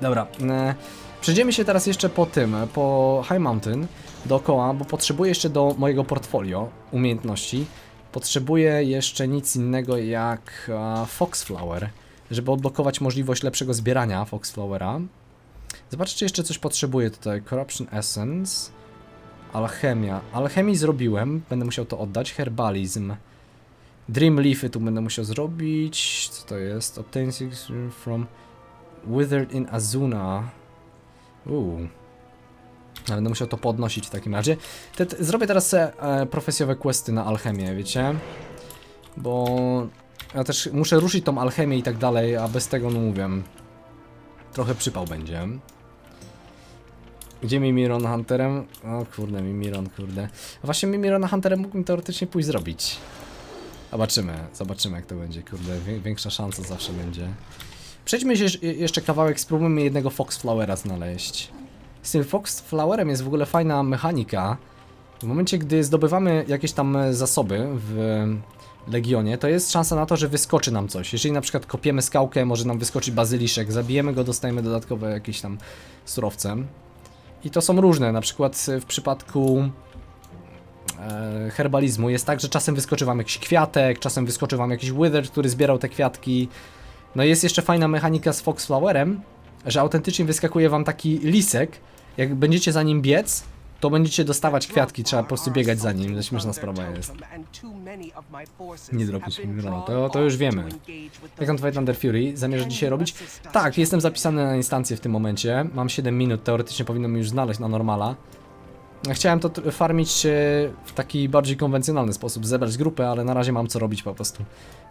Dobra, e, przejdziemy się teraz jeszcze po tym, po High Mountain dookoła, bo potrzebuję jeszcze do mojego portfolio umiejętności. Potrzebuję jeszcze nic innego jak e, Foxflower, żeby odblokować możliwość lepszego zbierania Foxflowera. Zobaczcie, jeszcze coś potrzebuję tutaj. Corruption Essence, Alchemia. Alchemii zrobiłem, będę musiał to oddać. Herbalizm. Dream Leafy tu będę musiał zrobić. Co to jest? Obtain from Withered in Azuna. Uuu. Będę musiał to podnosić w takim razie. Te, te, zrobię teraz e, e, profesjowe questy na alchemię, wiecie? Bo ja też muszę ruszyć tą alchemię i tak dalej, a bez tego, no mówię, trochę przypał będzie. Gdzie Mimiron Hunterem? O kurde, Mimiron, kurde. A właśnie Mimiron Hunterem mógłbym teoretycznie pójść zrobić. Zobaczymy, zobaczymy jak to będzie, kurde, większa szansa zawsze będzie. Przejdźmy się jeszcze kawałek, spróbujmy jednego Foxflowera znaleźć. Z tym Foxflowerem jest w ogóle fajna mechanika. W momencie, gdy zdobywamy jakieś tam zasoby w Legionie, to jest szansa na to, że wyskoczy nam coś. Jeżeli na przykład kopiemy skałkę, może nam wyskoczyć bazyliszek, zabijemy go, dostajemy dodatkowe jakieś tam surowce. I to są różne, na przykład w przypadku e, herbalizmu jest tak, że czasem wyskoczy wam jakiś kwiatek, czasem wyskoczy wam jakiś wither, który zbierał te kwiatki. No i jest jeszcze fajna mechanika z Foxflowerem, że autentycznie wyskakuje wam taki lisek, jak będziecie za nim biec, to będziecie dostawać kwiatki, trzeba po prostu biegać za nim, śmieszna sprawa jest. Nie dropić Mirona, to, to już wiemy. Jak on Fight Thunder Fury zamierza dzisiaj robić? Tak, jestem zapisany na instancję w tym momencie, mam 7 minut, teoretycznie powinno mi już znaleźć na normala. Chciałem to farmić e, w taki bardziej konwencjonalny sposób, zebrać grupę, ale na razie mam co robić po prostu.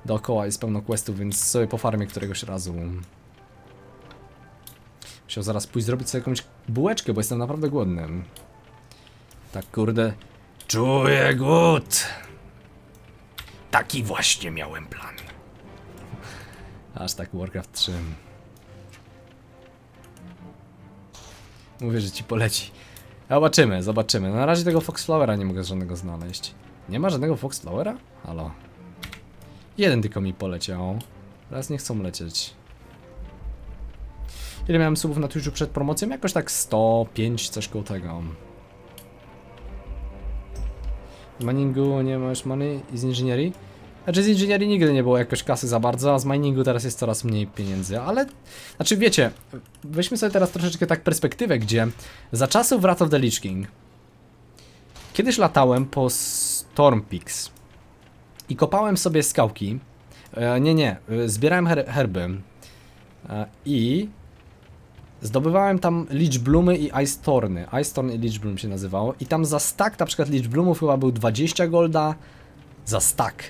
Dookoła jest pełno questów, więc sobie pofarmię któregoś razu. Musiał zaraz pójść zrobić sobie jakąś bułeczkę, bo jestem naprawdę głodny. Tak kurde. Czuję głód. Taki właśnie miałem plan. Aż tak Warcraft 3. Mówię, że ci poleci. Zobaczymy, zobaczymy. Na razie tego Foxflowera nie mogę żadnego znaleźć. Nie ma żadnego Foxflowera? Halo. Jeden tylko mi poleciał. Teraz nie chcą lecieć. Ile miałem subów na Twitchu przed promocją? Jakoś tak 105, coś koło tego. Miningu nie masz money i z inżynierii? Znaczy z inżynierii nigdy nie było jakoś kasy za bardzo, a z miningu teraz jest coraz mniej pieniędzy, ale... Znaczy wiecie, weźmy sobie teraz troszeczkę tak perspektywę, gdzie za czasów Wrath of the Lich King kiedyś latałem po Storm Peaks i kopałem sobie skałki, e, nie, nie, e, zbierałem her herby e, i zdobywałem tam Lich Bloomy i Ice Thorny, Ice Thorn i Lich Bloom się nazywało i tam za stack na przykład Lich Bloomów chyba był 20 golda, za stack.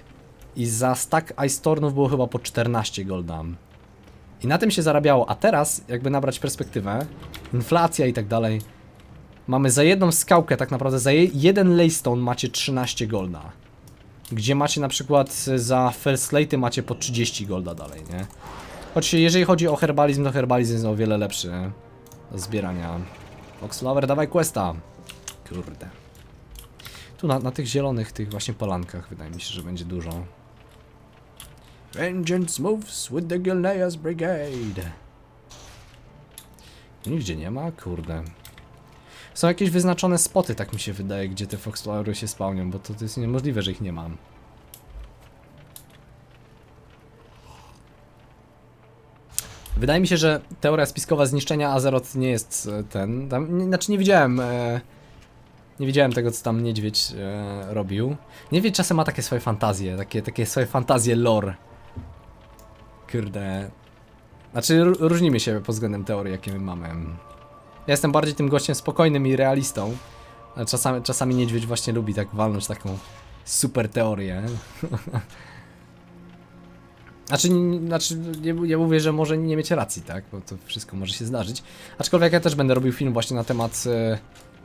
I za stack Ice Thornów było chyba po 14 golda. I na tym się zarabiało, a teraz, jakby nabrać perspektywę, inflacja i tak dalej, mamy za jedną skałkę, tak naprawdę za je jeden Laystone macie 13 golda. Gdzie macie na przykład za First Slate'y macie po 30 golda dalej, nie? Choć jeżeli chodzi o herbalizm, to herbalizm jest o wiele lepszy do zbierania. Foxflower, dawaj questa. Kurde. Tu na, na tych zielonych, tych właśnie polankach wydaje mi się, że będzie dużo. Vengeance moves with the Gilneas Brigade. Nigdzie nie ma? Kurde. Są jakieś wyznaczone spoty, tak mi się wydaje, gdzie te Foxflowery się spełnią, bo to, to jest niemożliwe, że ich nie mam. Wydaje mi się, że teoria spiskowa zniszczenia Azeroth nie jest e, ten. Tam, nie, znaczy nie widziałem. E, nie widziałem tego, co tam niedźwiedź e, robił. Niedźwiedź czasem ma takie swoje fantazje, takie, takie swoje fantazje lore. Kurde. Znaczy, ró- różnimy się pod względem teorii, jakie my mamy. Ja jestem bardziej tym gościem spokojnym i realistą. Ale czasami, czasami niedźwiedź właśnie lubi tak walnąć taką super teorię. Znaczy, znaczy nie, ja mówię, że może nie mieć racji, tak? Bo to wszystko może się zdarzyć. Aczkolwiek ja też będę robił film właśnie na temat e,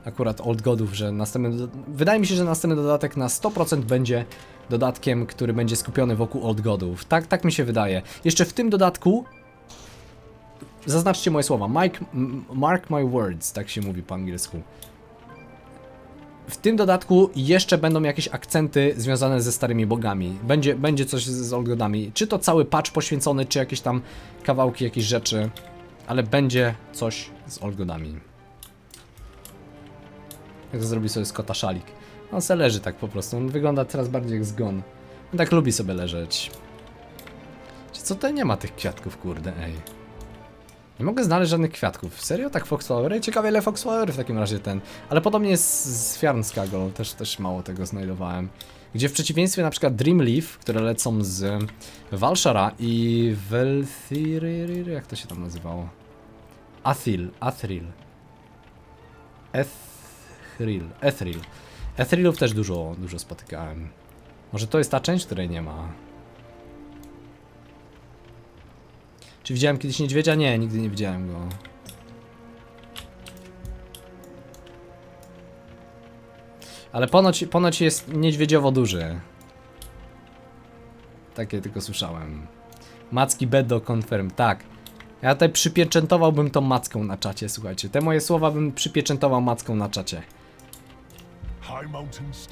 akurat Old Godów, że następny. Wydaje mi się, że następny dodatek na 100% będzie dodatkiem, który będzie skupiony wokół Old Godów. Tak, tak mi się wydaje. Jeszcze w tym dodatku. Zaznaczcie moje słowa. Mike, mark my words, tak się mówi po angielsku. W tym dodatku jeszcze będą jakieś akcenty związane ze starymi bogami. Będzie, będzie coś z z Old Godami. Czy to cały patch poświęcony, czy jakieś tam kawałki, jakieś rzeczy. ale będzie coś z Olgodami. Jak zrobi sobie z szalik. On se leży tak po prostu, on wygląda teraz bardziej jak zgon. On tak lubi sobie leżeć. Co tutaj nie ma tych kwiatków, kurde, ej. Nie mogę znaleźć żadnych kwiatków. Serio? Tak Foxflowery? Ciekawe ile Foxflowery w takim razie ten. Ale podobnie jest z Fjarnskagol, też, też mało tego znajdowałem. Gdzie w przeciwieństwie na przykład Dreamleaf, które lecą z Valshara i Velthirir, jak to się tam nazywało? Athil, Athril. Ethril, Ethril. Ethrilów też dużo, dużo spotykałem. Może to jest ta część, której nie ma. Czy widziałem kiedyś niedźwiedzia? Nie, nigdy nie widziałem go. Ale ponoć, ponoć jest niedźwiedziowo duży. Takie tylko słyszałem. Macki Bedo confirm, tak. Ja tutaj przypieczętowałbym tą macką na czacie, słuchajcie. Te moje słowa bym przypieczętował macką na czacie.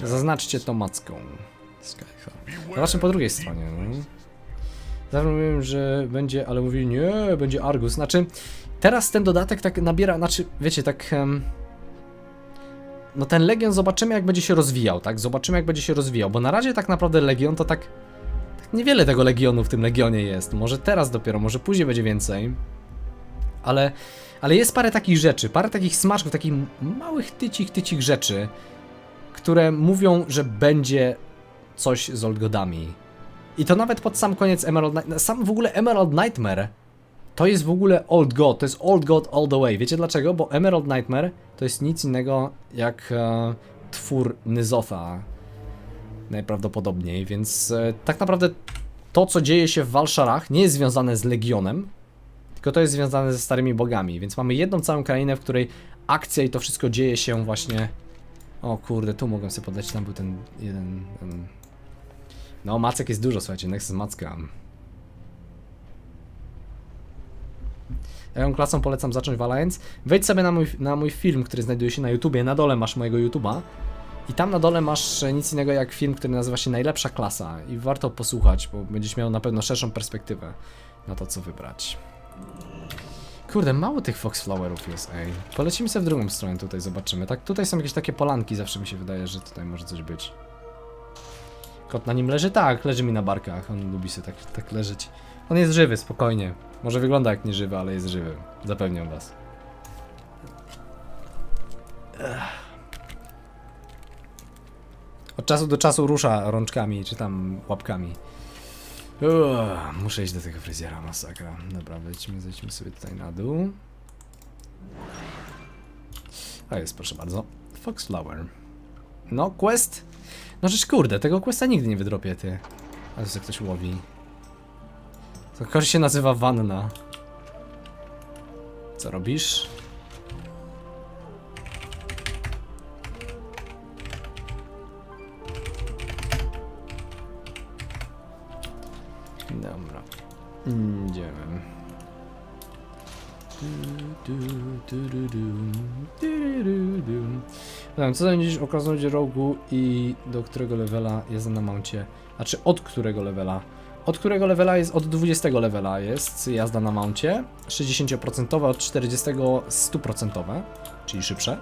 Zaznaczcie to macką. Zobaczmy po drugiej stronie. No. Zawsze mówiłem, że będzie, ale mówili nie, będzie Argus. Znaczy, teraz ten dodatek tak nabiera, znaczy, wiecie, tak... em, no ten Legion zobaczymy jak będzie się rozwijał, tak? Zobaczymy jak będzie się rozwijał, bo na razie tak naprawdę Legion to tak... tak niewiele tego Legionu w tym Legionie jest. Może teraz dopiero, może później będzie więcej. Ale... Ale jest parę takich rzeczy, parę takich smaczków, takich małych tycich, tycich rzeczy, które mówią, że będzie coś z Oldgodami. I to nawet pod sam koniec Emerald Night... Sam w ogóle Emerald Nightmare to jest w ogóle Old God, to jest Old God all the way. Wiecie dlaczego? Bo Emerald Nightmare to jest nic innego jak e, twór Nyzotha. Najprawdopodobniej, więc e, tak naprawdę to, co dzieje się w Valsharach, nie jest związane z Legionem, tylko to jest związane ze starymi bogami. Więc mamy jedną całą krainę, w której akcja i to wszystko dzieje się właśnie. O kurde, tu mogłem sobie podać, tam był ten jeden. Ten... No, macek jest dużo, słuchajcie, Nexus Macka. Jaką klasą polecam zacząć Valence? Wejdź sobie na mój, na mój film, który znajduje się na YouTubie. Na dole masz mojego YouTuba. I tam na dole masz e, nic innego jak film, który nazywa się Najlepsza klasa. I warto posłuchać, bo będziesz miał na pewno szerszą perspektywę na to, co wybrać. Kurde, mało tych Foxflowerów jest, ej. Polecimy sobie w drugą stronę, tutaj zobaczymy. Tak, tutaj są jakieś takie polanki, zawsze mi się wydaje, że tutaj może coś być. Kot na nim leży? Tak, leży mi na barkach. On lubi sobie tak, tak leżeć. On jest żywy, spokojnie. Może wygląda jak nieżywy, ale jest żywy. Zapewniam was. Od czasu do czasu rusza rączkami, czy tam łapkami. Uff, muszę iść do tego fryzjera, masakra. Dobra, wejdźmy, zejdźmy sobie tutaj na dół. A jest, proszę bardzo. Foxflower. No, quest. No rzecz kurde, tego questa nigdy nie wydropię, ty. A to sobie ktoś łowi. To kogoś się nazywa Wanna. Co robisz? Dobra. Idziemy. Du, du, du, du, du, du, du. Co sądzisz o krasnoludzie rogu i do którego levela jest na mouncie? Znaczy, od którego levela? Od którego levela jest? Od 20 levela jest jazda na mouncie. 60%, od 40 100%, czyli szybsze.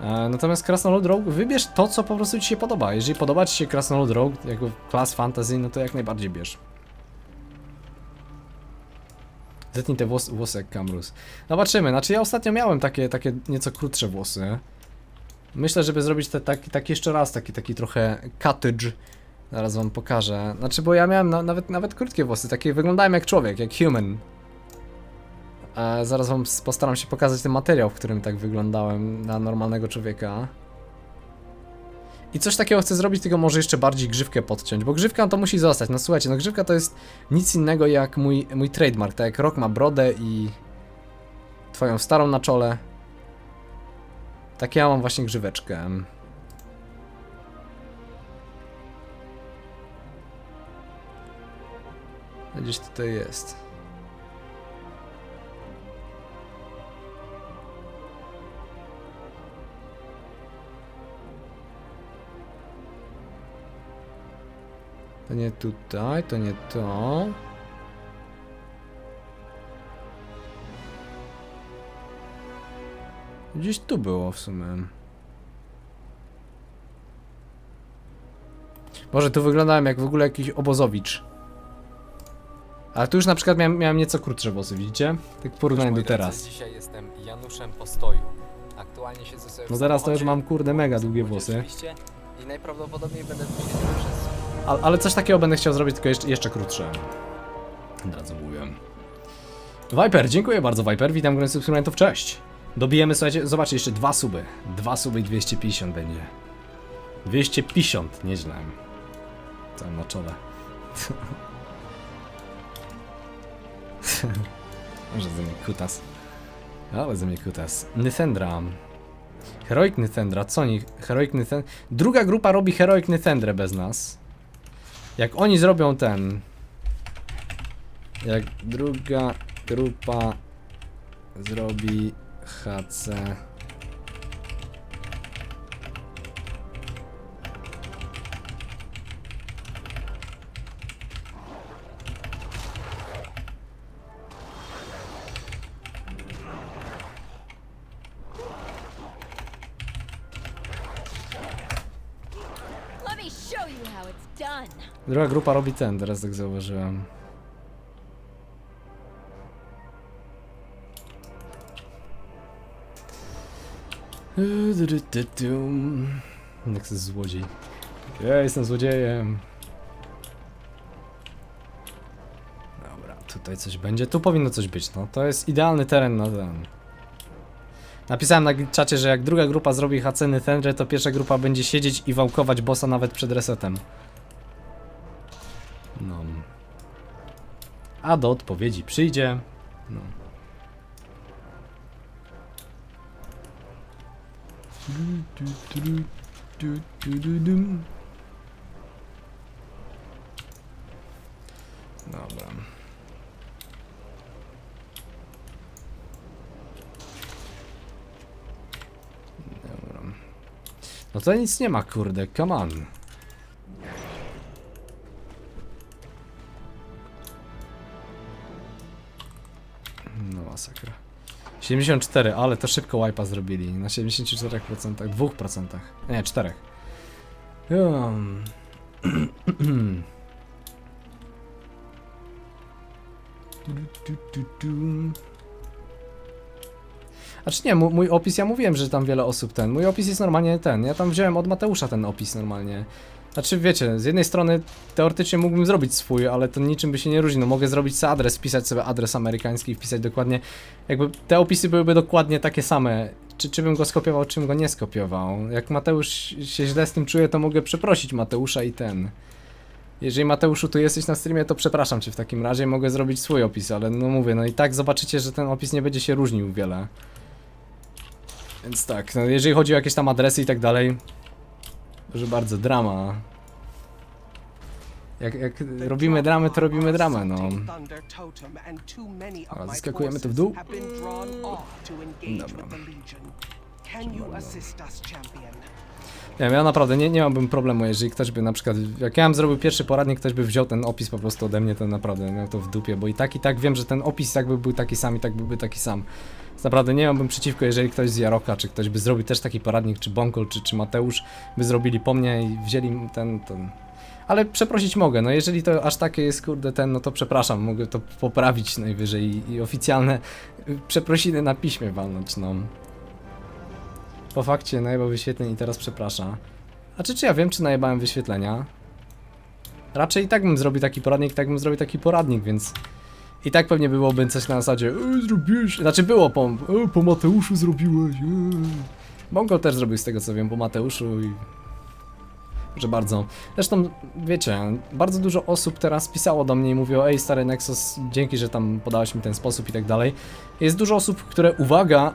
E, Natomiast Krasnolud Rogue, wybierz to, co po prostu Ci się podoba. Jeżeli podoba Ci się Krasnolud Rogue jako klas fantasy, no to jak najbardziej bierz. Zetnij te włos, włosy jak Kamrus. Zobaczymy, znaczy ja ostatnio miałem takie, takie nieco krótsze włosy. Myślę, żeby zrobić te, tak, tak jeszcze raz, taki, taki trochę cottage. Zaraz wam pokażę. Znaczy, bo ja miałem na, nawet, nawet krótkie włosy, takie wyglądałem jak człowiek, jak human. E, zaraz wam postaram się pokazać ten materiał, w którym tak wyglądałem na normalnego człowieka. I coś takiego chcę zrobić, tylko może jeszcze bardziej grzywkę podciąć, bo grzywka to musi zostać. No słuchajcie, no grzywka to jest nic innego jak mój, mój trademark, tak jak Rock ma brodę i twoją starą na czole. Tak ja mam właśnie grzyweczkę. Gdzieś tutaj jest. To nie tutaj, to nie to. Gdzieś tu było w sumie. Może tu wyglądałem jak w ogóle jakiś obozowicz. Ale tu już na przykład miałem, miałem nieco krótsze włosy, widzicie? Tak w porównaniu do teraz. Dzisiaj jestem Januszem Postoju. Aktualnie siedzę sobie w No teraz to już samochodzie, mam kurde mega długie włosy. oczywiście, I najprawdopodobniej będę tu siedział przez... Ale, ale coś takiego będę chciał zrobić, tylko jeszcze, jeszcze krótsze. Od razu mówię. Viper, dziękuję bardzo Viper, witam grę subskrybentów, cześć. Dobijemy, słuchajcie, zobaczcie, jeszcze dwa suby. Dwa suby i 250 będzie. 250, nieźle. Tam na czole. Może ze mnie kutas. Ale ze mnie kutas. Nythendra. Heroic Nythendra, co oni? Heroic Nythendra. Druga grupa robi Heroic Nythendrę bez nas. Jak oni zrobią ten. Jak druga grupa zrobi HC. Druga grupa robi ten, teraz tak zauważyłem. Jak jest złodziej. Ja jestem złodziejem. Dobra, tutaj coś będzie. Tu powinno coś być, no. To jest idealny teren na ten. Napisałem na czacie, że jak druga grupa zrobi haceny tendre, to pierwsza grupa będzie siedzieć i wałkować bossa nawet przed resetem. No. A do odpowiedzi przyjdzie. No. Du, du, du, du. Dobra. Dobra. No to nic nie ma, kurde, come on. 74, ale to szybko wipe'a zrobili. Na 74%, 2%. Nie, 4. Um. A czy nie, mu- mój opis, ja mówiłem, że tam wiele osób ten. Mój opis jest normalnie ten. Ja tam wziąłem od Mateusza ten opis normalnie. Znaczy wiecie, z jednej strony teoretycznie mógłbym zrobić swój, ale to niczym by się nie różni. No mogę zrobić sobie adres, wpisać sobie adres amerykański i wpisać dokładnie. Jakby te opisy byłyby dokładnie takie same. Czy, czy bym go skopiował, czy bym go nie skopiował. Jak Mateusz się źle z tym czuje, to mogę przeprosić Mateusza i ten. Jeżeli Mateuszu tu jesteś na streamie, to przepraszam cię w takim razie, mogę zrobić swój opis, ale no mówię, no i tak zobaczycie, że ten opis nie będzie się różnił wiele. Więc tak, no jeżeli chodzi o jakieś tam adresy i tak dalej, proszę bardzo, drama. Jak, jak robimy dramę, to robimy dramę, no. A zaskakujemy tu w dół. Dobra. Nie wiem, ja naprawdę nie, nie miałbym problemu, jeżeli ktoś by na przykład, jak ja bym zrobił pierwszy poradnik, ktoś by wziął ten opis po prostu ode mnie, to naprawdę miał to w dupie, bo i tak i tak wiem, że ten opis jakby był taki sam i tak byłby taki sam. Naprawdę nie miałbym przeciwko, jeżeli ktoś z Jaroka, czy ktoś by zrobił też taki poradnik, czy Bonkol, czy, czy Mateusz by zrobili po mnie i wzięli ten, ten... Ale przeprosić mogę, no jeżeli to aż takie jest, kurde, ten, no to przepraszam, mogę to poprawić najwyżej i, i oficjalne przeprosiny na piśmie walnąć, no. Po fakcie najebał wyświetleń i teraz przeprasza. A czy, czy ja wiem, czy najebałem wyświetlenia? Raczej i tak bym zrobił taki poradnik, tak bym zrobił taki poradnik, więc... I tak pewnie byłoby coś na zasadzie e, zrobiłeś... Znaczy było po... E, po Mateuszu zrobiłeś, e. Też zrobił z tego co wiem po Mateuszu i... Proszę bardzo. Zresztą, wiecie, bardzo dużo osób teraz pisało do mnie i mówiło Ej stary Nexus, dzięki, że tam podałeś mi ten sposób i tak dalej. Jest dużo osób, które, uwaga,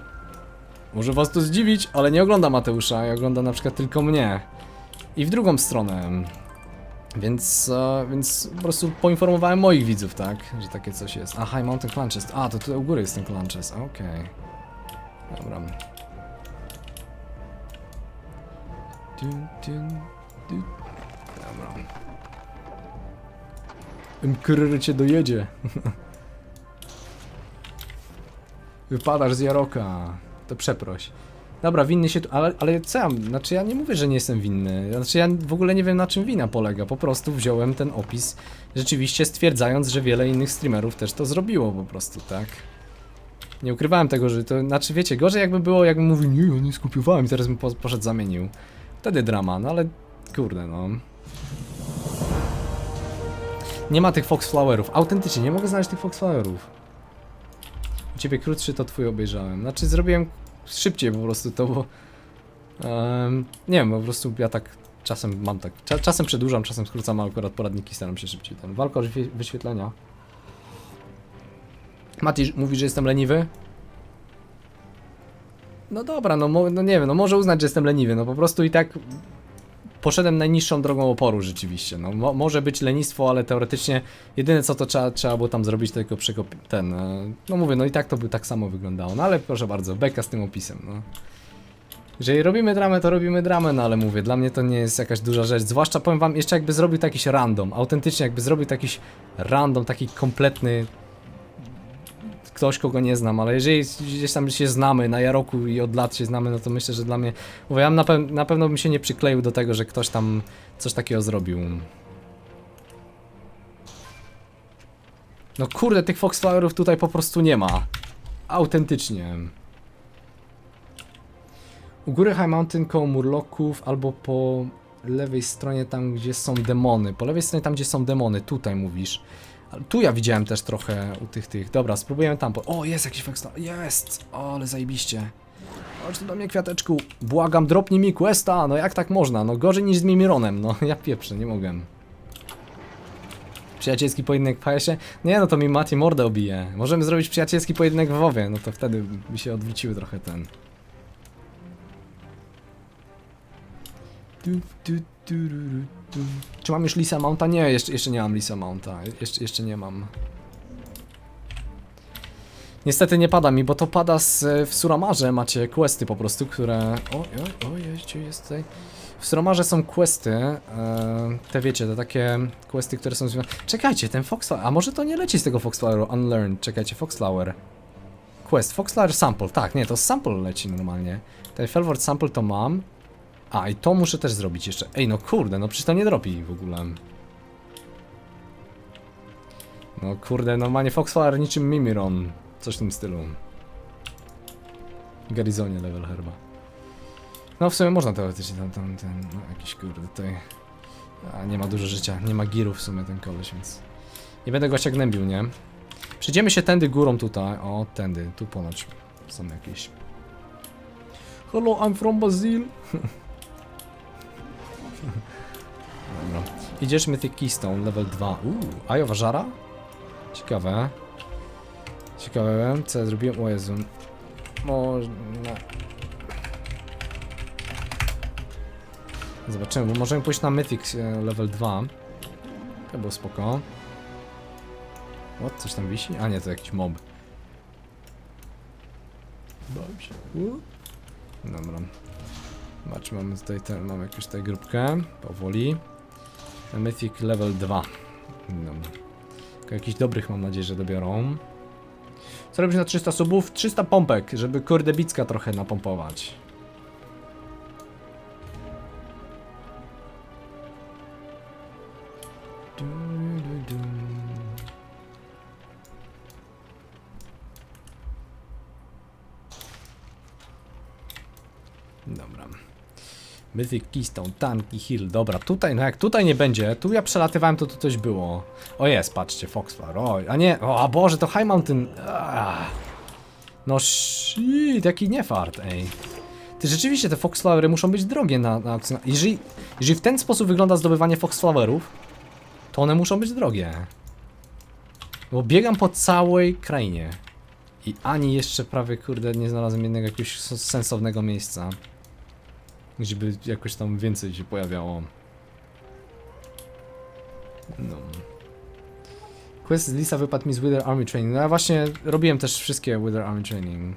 może was to zdziwić, ale nie ogląda Mateusza i ogląda na przykład tylko mnie. I w drugą stronę. Więc, e, więc po prostu poinformowałem moich widzów, tak, że takie coś jest. A, High Mountain Clan Chest. A, to tutaj u góry jest ten Clan Chest, okej. Dobra. Dun, dun, dun. Dobra. MKRR cię dojedzie. Wypadasz z Jaroka. To przeproś. Dobra, winny się tu, ale, ale co ja, znaczy ja nie mówię, że nie jestem winny, znaczy ja w ogóle nie wiem na czym wina polega, po prostu wziąłem ten opis, rzeczywiście stwierdzając, że wiele innych streamerów też to zrobiło po prostu, tak? Nie ukrywałem tego, że to, znaczy wiecie, gorzej jakby było, jakbym mówił, nie, ja nie skupiowałem teraz bym po, poszedł zamienił. Wtedy drama, no ale kurde no. Nie ma tych Foxflowerów, autentycznie, nie mogę znaleźć tych Foxflowerów. U ciebie krótszy to twój obejrzałem. Znaczy zrobiłem szybciej po prostu to, bo... em, nie wiem, po prostu ja tak czasem mam tak... Cza, czasem przedłużam, czasem skrócam, akurat poradniki staram się szybciej. Ten walka o wyświe- wyświetlenia. Mati mówi, że jestem leniwy. No dobra, no, no nie wiem, no może uznać, że jestem leniwy, no po prostu i tak poszedłem najniższą drogą oporu rzeczywiście. No mo- może być lenistwo, ale teoretycznie jedyne co to trzeba, trzeba było tam zrobić, to tylko przekop... ten... e, No mówię, no i tak to by tak samo wyglądało. No ale proszę bardzo, beka z tym opisem, no. Jeżeli robimy dramę, to robimy dramę, no ale mówię, dla mnie to nie jest jakaś duża rzecz. Zwłaszcza powiem wam, jeszcze jakby zrobił to jakiś random, autentycznie jakby zrobił to jakiś random, taki kompletny ktoś, kogo nie znam, ale jeżeli gdzieś tam się znamy na Jaroku i od lat się znamy, no to myślę, że dla mnie... Mówię, ja na, pe na pewno bym się nie przykleił do tego, że ktoś tam coś takiego zrobił. No kurde, tych Foxflowerów tutaj po prostu nie ma. Autentycznie. U góry High Mountain koło Murloków albo po lewej stronie tam, gdzie są demony. Po lewej stronie tam, gdzie są demony. Tutaj mówisz. Tu ja widziałem też trochę u tych tych. Dobra, spróbujemy tam. Po... O, jest jakiś Foxflower. Jest! O, ale zajebiście. Chodź tu do mnie, kwiateczku. Błagam, dropnij mi questa. No jak tak można? No gorzej niż z Mimironem. No ja pieprzę, nie mogę. Przyjacielski pojedynek w HS-ie? Nie, no to mi Mati mordę obije. Możemy zrobić przyjacielski pojedynek w WoWie. No to wtedy mi się odwróciły trochę ten. Du, du, du, du, du, du. Czy mam już Lisa Mounta? Nie, jeszcze, jeszcze nie mam Lisa Mounta. Jeszcze, jeszcze nie mam. Niestety nie pada mi, bo to pada z, w Suramarze macie questy po prostu, które... O, o, o, jest, jest tutaj. W Suramarze są questy, e, te wiecie, te takie questy, które są związane... Czekajcie, ten Foxflower, a może to nie leci z tego Foxfloweru, Unlearned, czekajcie, Foxflower. Quest, Foxflower Sample, tak, nie, to Sample leci normalnie. Ten Felword Sample to mam. A, i to muszę też zrobić jeszcze. Ej, no kurde, no przecież to nie dropi w ogóle. No kurde, normalnie Foxflower niczym Mimiron. Coś w tym stylu. Garizonie level herba. No w sumie można teoretycznie tam, tam ten, no jakiś kurde tutaj. A nie ma dużo życia, nie ma girów w sumie ten koleś, więc... Nie będę gościa gnębił, nie? Przejdziemy się tędy górą tutaj, o tędy, tu ponoć są jakieś... Hello, I'm from Brazil. Dobra. Idziesz Mythic Keystone, level 2. Uuu, Ajowa Żara? Ciekawe. Ciekawe, co ja zrobiłem? O Jezu. Można... Zobaczymy, bo możemy pójść na Mythic e, level 2. To było spoko. O, coś tam wisi? A nie, to jakiś mob. Dobrze. U. Dobra. Zobaczmy, mamy tutaj te, mamy jakąś tutaj grupkę. Powoli. Mythic level 2. Dobra. Tylko Jakichś dobrych mam nadzieję, że dobiorą. Co robisz na 300 subów? 300 pompek, żeby kurde bicka trochę napompować. Mythic Keystone, Tanki Hill, dobra, tutaj, no jak tutaj nie będzie, tu ja przelatywałem, to tu coś było. O jest, patrzcie, Foxflower, o, a nie, o, a Boże, to High Mountain, ah. No shit, jaki niefart, ej. Ty rzeczywiście te Foxflowery muszą być drogie na, na. Jeżeli, jeżeli w ten sposób wygląda zdobywanie Foxflowerów, to one muszą być drogie. Bo biegam po całej krainie. I ani jeszcze prawie, kurde, nie znalazłem jednego jakiegoś sensownego miejsca. Gdzie by jakoś tam więcej się pojawiało. No. Quest z Lisa wypadł mi z Wither Army Training. No ja właśnie robiłem też wszystkie Wither Army Training.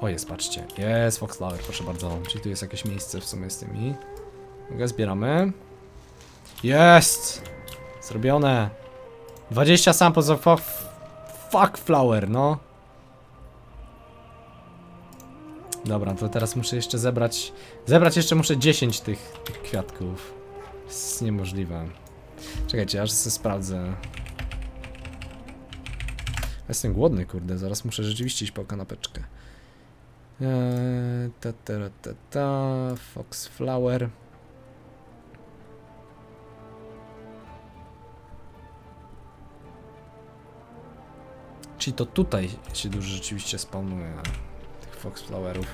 O jest, patrzcie. Jest Foxflower, proszę bardzo. Czyli tu jest jakieś miejsce w sumie z tymi. Dobra, zbieramy. Jest! Zrobione. 20 samples of fuck flower, no. Dobra, to teraz muszę jeszcze zebrać... Zebrać jeszcze muszę 10 tych, tych kwiatków. Jest niemożliwe. Czekajcie, aż sobie sprawdzę. Jestem głodny, kurde, zaraz muszę rzeczywiście iść po kanapeczkę. Eee, ta, ta, ta, ta, Fox Flower. Czyli to tutaj się dużo rzeczywiście spawnuje tych Fox Flowerów.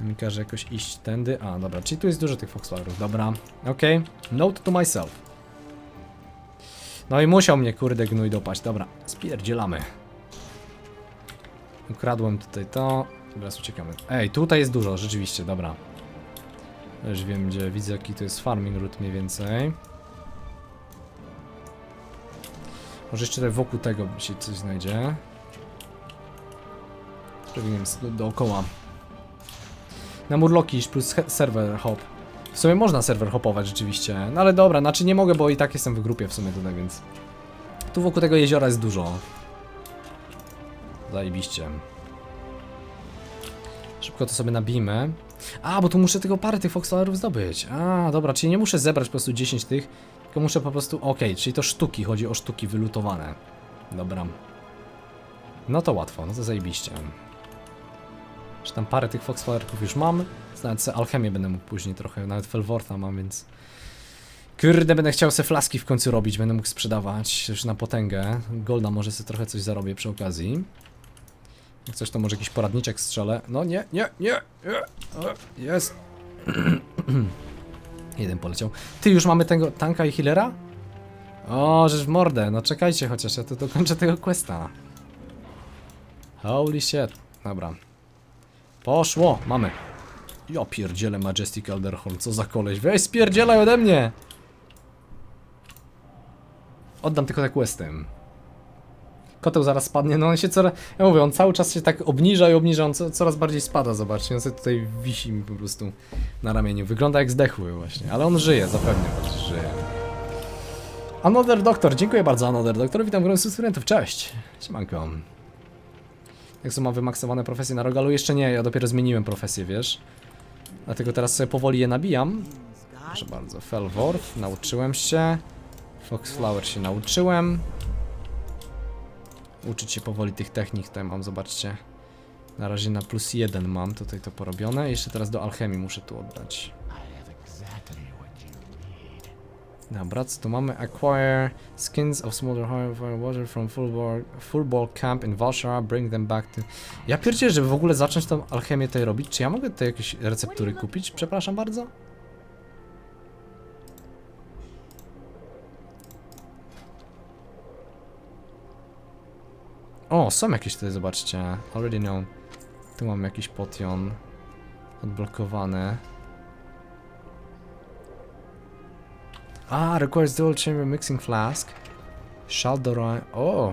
Mi każe jakoś iść tędy. A, dobra, czyli tu jest dużo tych Fox Flowerów. Dobra, okej. Note to myself. No i musiał mnie kurde gnój dopaść. Dobra, spierdzielamy. Ukradłem tutaj to. Teraz uciekamy. Ej, tutaj jest dużo, rzeczywiście, dobra. Już wiem, gdzie widzę, jaki to jest farming route mniej więcej. Może jeszcze tutaj wokół tego się coś znajdzie. Przebiegniemy do, dookoła. Na Murloki plus server hop. W sumie można serwer hopować rzeczywiście. No ale dobra, znaczy nie mogę, bo i tak jestem w grupie w sumie tutaj, więc... Tu wokół tego jeziora jest dużo. Zajebiście. Szybko to sobie nabijmy. A, bo tu muszę tylko parę tych foxflowerów zdobyć. A, dobra, czyli nie muszę zebrać po prostu 10 tych, tylko muszę po prostu... Okej, czyli to sztuki, chodzi o sztuki wylutowane. Dobra. No to łatwo, no to zajebiście. Że tam parę tych foxflowerków już mam. Nawet sobie alchemię będę mógł później trochę, nawet Felworta mam, więc... Kurde, będę chciał se flaski w końcu robić, będę mógł sprzedawać już na potęgę. Golda może sobie trochę coś zarobię przy okazji. Jak coś to może jakiś poradniczek strzelę. No nie, nie, nie, nie. Jest. Jeden poleciał. Ty, już mamy tego tanka i healera? O, żeż w mordę. No czekajcie chociaż, ja tu dokończę tego questa. Holy shit. Dobra. Poszło, mamy. Ja pierdzielę Majestic Elderhorn, co za koleś. Weź spierdzielaj ode mnie! Oddam tylko te questy. Koteł zaraz spadnie, no on się coraz... Ja mówię, on cały czas się tak obniża i obniża, on co, coraz bardziej spada, zobaczcie. On sobie tutaj wisi mi po prostu na ramieniu. Wygląda jak zdechły właśnie, ale on żyje, że żyje. Another Doctor, dziękuję bardzo Another Doctor, witam gromadnych studentów, cześć! Siemanko. Jak są mam wymaksowane profesje na Rogalu? Jeszcze nie, ja dopiero zmieniłem profesję, wiesz? Dlatego teraz sobie powoli je nabijam. Proszę bardzo, Felworth, nauczyłem się. Foxflower się nauczyłem. Uczyć się powoli tych technik, tutaj mam, zobaczcie. Na razie na plus jeden mam tutaj to porobione. Jeszcze teraz do alchemii muszę tu oddać. Dobra, co tu mamy? Acquire skins of fire water from full ball, full ball camp in Valshara, bring them back to... Ja pierdzielę, żeby w ogóle zacząć tą alchemię tutaj robić, czy ja mogę tutaj jakieś receptury kupić? Przepraszam bardzo. O, są jakieś tutaj, zobaczcie. Already know. Tu mam jakiś potion. Odblokowany. A, requires dual chamber mixing flask. Shaldora. O!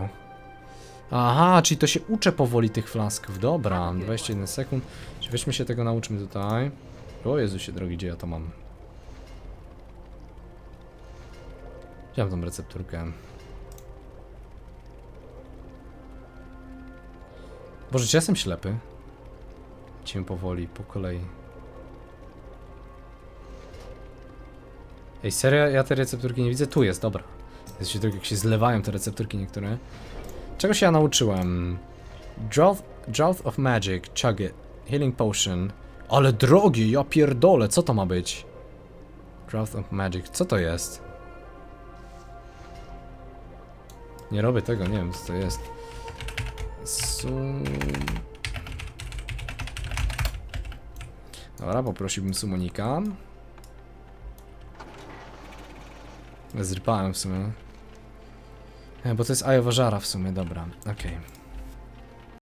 Aha, czyli to się uczę powoli tych flasków. Dobra, 21 sekund. Czy weźmy się tego, nauczmy tutaj. O Jezusie drogi, gdzie ja to mam? Wziąłem tą recepturkę. Boże, czy ja jestem ślepy? Cię powoli, po kolei. Ej, serio? Ja te recepturki nie widzę? Tu jest, dobra. Jest drogi, jak się zlewają te recepturki niektóre. Czego się ja nauczyłem? Drought, Drought of Magic, Chug it. Healing Potion. Ale drogi, ja pierdolę, co to ma być? Drought of Magic, co to jest? Nie robię tego, nie wiem co to jest. Dobra, poprosiłbym Sumonika. Zrypałem w sumie. E, Bo to jest Ajowa Żara w sumie, dobra, okej.